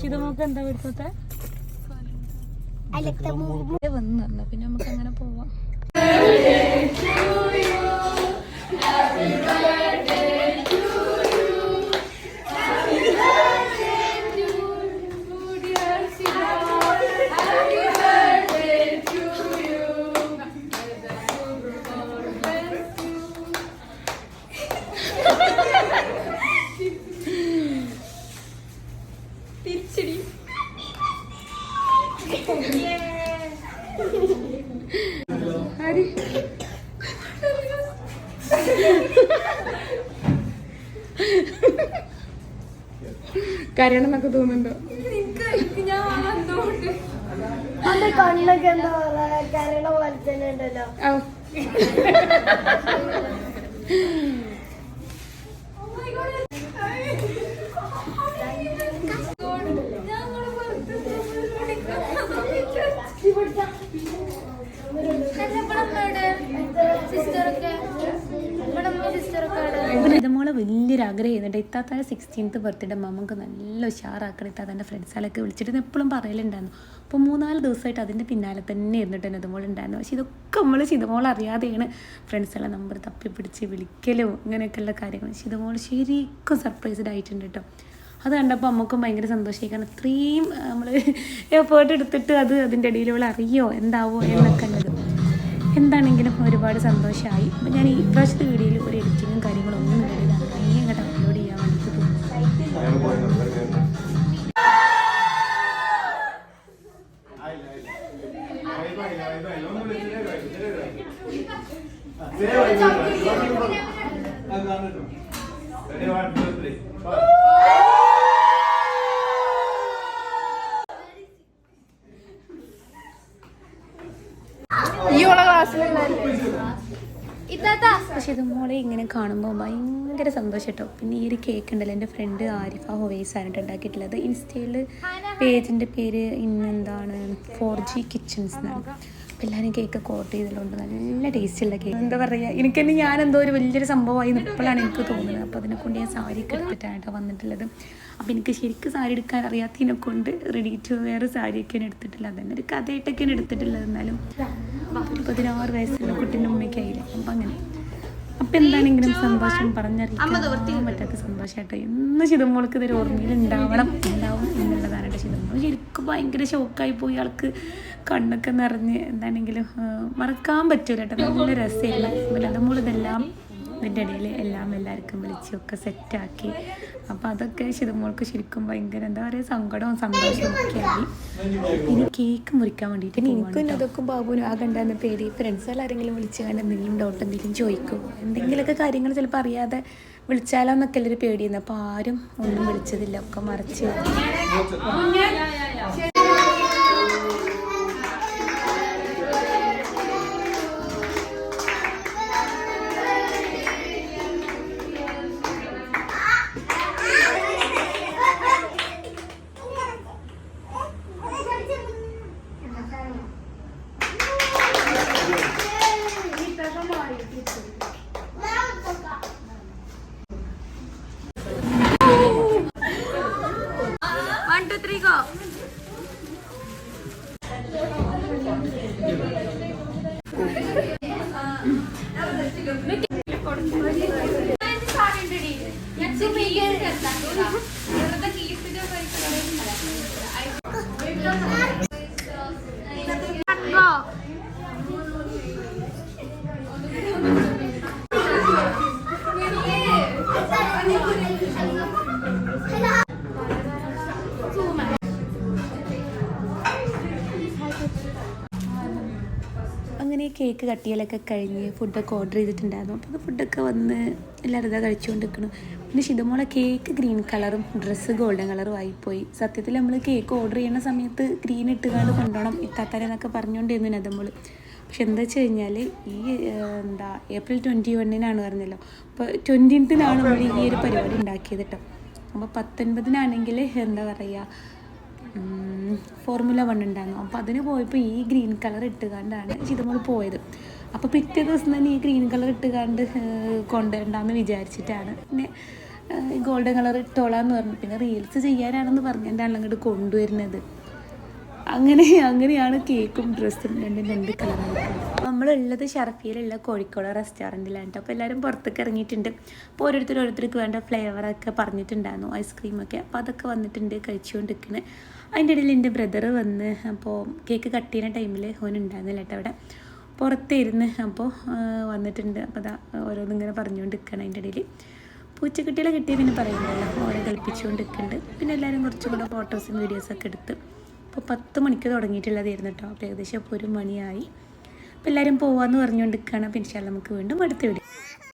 ശീതമോക്ക് എന്താ എടുത്തത്തെ വന്നു പറഞ്ഞു പിന്നെ നമുക്ക് അങ്ങനെ പോവാം ആര് കരയണം എന്നൊക്കെ തോന്നുന്നുണ്ടോ കണ്ണൊക്കെ എന്താ പറയാ? കരണ പോലെ തന്നെ ഉണ്ടല്ലോ. ഇതുമോളെ വലിയൊരു ആഗ്രഹം ചെയ്യുന്നുണ്ട്. ഇത്താത്താന്റെ സിക്സ്റ്റീൻത്ത് ബർത്ത്ഡേ മമ്മക്ക് നല്ല ഉഷാറാക്കണം. ഇത്താത്താന്റെ ഫ്രണ്ട്സുകളൊക്കെ വിളിച്ചിട്ട് എപ്പോഴും പറയലുണ്ടായിരുന്നു. അപ്പോൾ മൂന്നാൽ ദിവസമായിട്ട് അതിന്റെ പിന്നാലെ തന്നെ ഇരുന്നിട്ട് തന്നെ ഇതുമോൾ ഉണ്ടായിരുന്നു. പക്ഷേ ഇതൊക്കെ നമ്മൾ ഇതുമോളെ അറിയാതെയാണ് ഫ്രണ്ട്സുകളെ നമ്പർ തപ്പി പിടിച്ച് വിളിക്കലും ഇങ്ങനെയൊക്കെയുള്ള കാര്യങ്ങൾ പക്ഷേ ഇതുമോൾ ശരിക്കും സർപ്രൈസ്ഡ് ആയിട്ടുണ്ട് കേട്ടോ. അത് കണ്ടപ്പോൾ അമ്മക്കും ഭയങ്കര സന്തോഷമായി. കാരണം ഇത്രയും നമ്മൾ എഫേർട്ട് എടുത്തിട്ട് അത് അതിന്റെ ഇടയിൽ ഇവൾ അറിയോ? എന്താവോ എന്നൊക്കെ ഉള്ളത് എന്താണെങ്കിലും ഒരുപാട് സന്തോഷമായി. ഞാൻ ഈ പ്രാവശ്യത്തെ വീഡിയോയിൽ ഒരു എഡിറ്റിങ്ങും കാര്യങ്ങളും പക്ഷെ ഇത് മോളെ ഇങ്ങനെ കാണുമ്പോൾ ഭയങ്കര സന്തോഷം കേട്ടോ പിന്നെ ഈ ഒരു കേക്ക് ഉണ്ടല്ലോ എന്റെ ഫ്രണ്ട് ആരിഫ ഹൊവൈസ് ആണ് ട്ടോ ഉണ്ടാക്കിയിട്ടുള്ളത്. ഇൻസ്റ്റയിൽ പേജിന്റെ പേര് ഇന്നെന്താണ്? ഫോർ ജി കിച്ചൺസ് എന്നാണ്. എല്ലാവരും കേക്ക് ഓർഡർ ചെയ്തിട്ടുണ്ട് നല്ല ടേസ്റ്റുള്ള കേക്ക് എന്താ പറയുക എനിക്ക് തന്നെ ഞാൻ എന്തോ ഒരു വലിയൊരു സംഭവമായി ഇപ്പോഴാണ് എനിക്ക് തോന്നുന്നത്. അപ്പോൾ അതിനെക്കൊണ്ട് ഞാൻ സാരി ഒക്കെ എടുത്തിട്ടാണ് വന്നിട്ടുള്ളത്. അപ്പോൾ എനിക്ക് ശരിക്കും സാരി എടുക്കാൻ അറിയാത്തതിനെ കൊണ്ട് റെഡി ടു വെയർ സാരിയൊക്കെയാണ് എടുത്തിട്ടില്ല അതന്നെ ഒരു കഥയായിട്ടൊക്കെയാണ് എടുത്തിട്ടുള്ളത് എന്നാലും. പതിനാറ് വയസ്സുള്ള കുട്ടീന്റെ ഉമ്മയ്ക്കായില്ല അപ്പം അങ്ങനെ. അപ്പം എന്താണെങ്കിലും സന്തോഷം? പറഞ്ഞറിയിക്കാൻ പറ്റാത്ത സന്തോഷമായിട്ട് എന്ന് ചിതമ്പോൾക്ക് ഇതൊരു ഓർമ്മയിൽ ഉണ്ടാവണം. ഉണ്ടാവും എന്നുള്ളതാണ് കേട്ടോ ശരിക്കും ഭയങ്കര ഷോക്കായി പോയി. ആൾക്ക് കണ്ണൊക്കെ നിറഞ്ഞ് എന്താണെങ്കിലും മറക്കാൻ പറ്റൂല കേട്ടോ. നല്ല രസമായിരുന്നു അതുമൂളിതെല്ലാം ഇതിന്റെ ഇടയിൽ എല്ലാം എല്ലാവർക്കും വിളിച്ചൊക്കെ സെറ്റാക്കി. അപ്പം അതൊക്കെ ശിതുമോൾക്ക് ശരിക്കും ഭയങ്കര എന്താ പറയുക സങ്കടവും സന്തോഷവും ഒക്കെ ആയി. ഇനി കേക്ക് മുറിക്കാൻ വേണ്ടിയിട്ട് എനിക്കും അതൊക്കെ ബാബുവിനും ആ കണ്ടെന്ന പേര് ഫ്രണ്ട്സ് ആരെങ്കിലും വിളിച്ച് കണ്ട് എന്തെങ്കിലും ഡൗട്ട് എന്തെങ്കിലും ചോദിക്കും. എന്തെങ്കിലുമൊക്കെ കാര്യങ്ങൾ ചിലപ്പോൾ അറിയാതെ വിളിച്ചാലോ എന്നൊക്കെ പേടിയുന്നു അപ്പോൾ ആരും ഒന്നും വിളിച്ചതില്ല. ഒക്കെ മറിച്ച്. അങ്ങനെ കേക്ക് കട്ടിയലൊക്കെ കഴിഞ്ഞ് ഫുഡൊക്കെ ഓർഡർ ചെയ്തിട്ടുണ്ടായിരുന്നു. അപ്പോൾ അത് ഫുഡൊക്കെ വന്ന് എല്ലാവരും ഇതാ കഴിച്ചുകൊണ്ട് നിൽക്കണം പിന്നെ ഷിതമോളെ കേക്ക് ഗ്രീൻ കളറും ഡ്രസ്സ് ഗോൾഡൻ കളറും ആയിപ്പോയി. സത്യത്തിൽ നമ്മൾ കേക്ക് ഓർഡർ ചെയ്യുന്ന സമയത്ത് ഗ്രീൻ ഇട്ടുകൊണ്ട് കൊണ്ടുപോകണം ഇത്താത്തര എന്നൊക്കെ പറഞ്ഞുകൊണ്ടിരുന്നു നദമോൾ പക്ഷെ എന്താ വെച്ച് കഴിഞ്ഞാൽ ഈ എന്താ ഏപ്രിൽ ട്വന്റി വണ്ണിനാണ് പറഞ്ഞല്ലോ. അപ്പോൾ ട്വന്റീൻത്തിനാണ് നമ്മൾ ഈ ഒരു പരിപാടി ഉണ്ടാക്കിയത് കേട്ടോ അപ്പോൾ പത്തൊൻപതിനാണെങ്കിൽ എന്താ പറയുക ഫോർമുല വൺ ഉണ്ടായിരുന്നു. അപ്പോൾ അതിന് പോയപ്പോൾ ഈ ഗ്രീൻ കളർ ഇട്ടുകൊണ്ടാണ് ചിതമോൾ പോയത്. അപ്പോൾ പിറ്റേ ദിവസം തന്നെ ഈ ഗ്രീൻ കളർ ഇട്ടുകൊണ്ട് കൊണ്ടുവരണ്ടാന്ന് വിചാരിച്ചിട്ടാണ്. പിന്നെ ഗോൾഡൻ കളർ ഇട്ടോളാന്ന് പറഞ്ഞു. പിന്നെ റീൽസ് ചെയ്യാനാണെന്ന് പറഞ്ഞിട്ടാണ് അങ്ങോട്ട് കൊണ്ടുവരുന്നത്. അങ്ങനെ അങ്ങനെയാണ് കേക്കും ഡ്രസ്സും രണ്ടും രണ്ട് കളറായിട്ട് നമ്മളുള്ളത് ഷർഫിയിലുള്ള കോഴിക്കോട് റെസ്റ്റോറന്റിലാണ് കേട്ടോ. അപ്പോൾ എല്ലാവരും പുറത്തേക്ക് ഇറങ്ങിയിട്ടുണ്ട്. അപ്പോൾ ഓരോരുത്തർ ഓരോരുത്തർക്ക് വേണ്ട ഫ്ലേവറൊക്കെ പറഞ്ഞിട്ടുണ്ടായിരുന്നു ഐസ്ക്രീമൊക്കെ അപ്പോൾ അതൊക്കെ വന്നിട്ടുണ്ട് കഴിച്ചുകൊണ്ടിരിക്കുന്നത് അതിന്റെ ഇടയിൽ എന്റെ ബ്രദർ വന്ന് അപ്പോൾ കേക്ക് കട്ട് ചെയ്യുന്ന ടൈമിൽ ഓനുണ്ടായിരുന്നില്ല കേട്ടോ അവിടെ. പുറത്തിരുന്ന് അപ്പോൾ വന്നിട്ടുണ്ട്. അപ്പോൾ അതാ ഓരോന്നിങ്ങനെ പറഞ്ഞുകൊണ്ടിരിക്കുകയാണ് അതിന്റെ ഇടയിൽ. പൂച്ചക്കുട്ടികളെ കിട്ടിയ പിന്നെ പറയുന്നില്ല ഓരോ കളിപ്പിച്ചുകൊണ്ട് നിൽക്കുന്നുണ്ട് പിന്നെ എല്ലാവരും കുറച്ചും കൂടെ ഫോട്ടോസും വീഡിയോസൊക്കെ എടുത്ത്. അപ്പോൾ പത്ത് മണിക്ക് തുടങ്ങിയിട്ടുള്ളതായിരുന്നു കേട്ടോ. അപ്പോൾ ഏകദേശം ഇപ്പോൾ ഒരു മണിയായി. അപ്പോൾ എല്ലാവരും പോവാന്ന് പറഞ്ഞുകൊണ്ട് നിൽക്കുകയാണ് അപ്പോൾ ഇൻഷാല്ല നമുക്ക് വീണ്ടും അടുത്ത വീഡിയോ